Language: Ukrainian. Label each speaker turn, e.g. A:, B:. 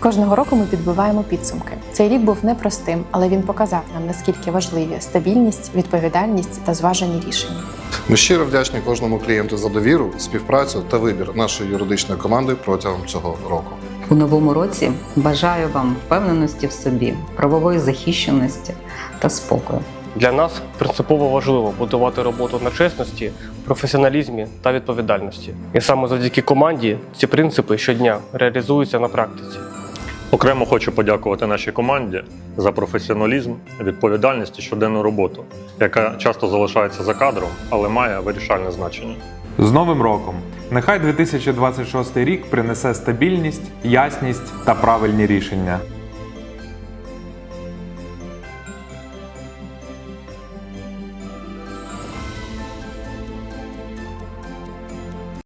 A: Кожного року ми підбиваємо підсумки. Цей рік був непростим, але він показав нам наскільки важливі стабільність, відповідальність та зважені рішення.
B: Ми щиро вдячні кожному клієнту за довіру, співпрацю та вибір нашої юридичної команди протягом цього року.
C: У новому році бажаю вам впевненості в собі, правової захищеності та спокою.
D: Для нас принципово важливо будувати роботу на чесності, професіоналізмі та відповідальності. І саме завдяки команді ці принципи щодня реалізуються на практиці.
E: Окремо хочу подякувати нашій команді за професіоналізм, відповідальність і щоденну роботу, яка часто залишається за кадром, але має вирішальне значення.
F: З Новим роком! Нехай 2026 рік принесе стабільність, ясність та правильні рішення.